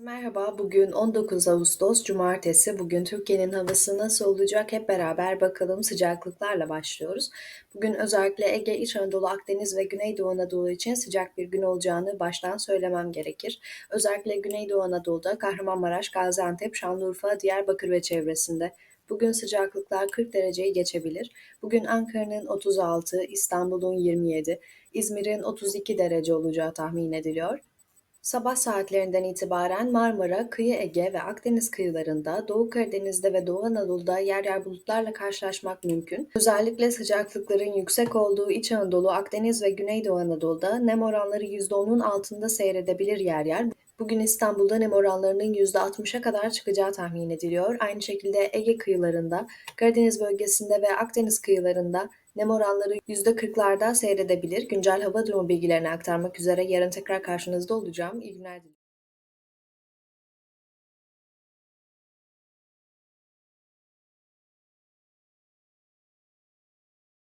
Herkese merhaba. Bugün 19 Ağustos Cumartesi. Bugün Türkiye'nin havası nasıl olacak hep beraber bakalım sıcaklıklarla başlıyoruz. Bugün özellikle Ege, İç Anadolu, Akdeniz ve Güneydoğu Anadolu için sıcak bir gün olacağını baştan söylemem gerekir. Özellikle Güneydoğu Anadolu'da Kahramanmaraş, Gaziantep, Şanlıurfa, Diyarbakır ve çevresinde Bugün sıcaklıklar 40 dereceyi geçebilir. Bugün Ankara'nın 36, İstanbul'un 27, İzmir'in 32 derece olacağı tahmin ediliyor. Sabah saatlerinden itibaren Marmara, Kıyı Ege ve Akdeniz kıyılarında, Doğu Karadeniz'de ve Doğu Anadolu'da yer yer bulutlarla karşılaşmak mümkün. Özellikle sıcaklıkların yüksek olduğu İç Anadolu, Akdeniz ve Güneydoğu Anadolu'da nem oranları %10'un altında seyredebilir yer yer. Bugün İstanbul'da nem oranlarının %60'a kadar çıkacağı tahmin ediliyor. Aynı şekilde Ege kıyılarında, Karadeniz bölgesinde ve Akdeniz kıyılarında nem oranları %40'larda seyredebilir. Güncel hava durumu bilgilerini aktarmak üzere yarın tekrar karşınızda olacağım. İyi günler dilerim.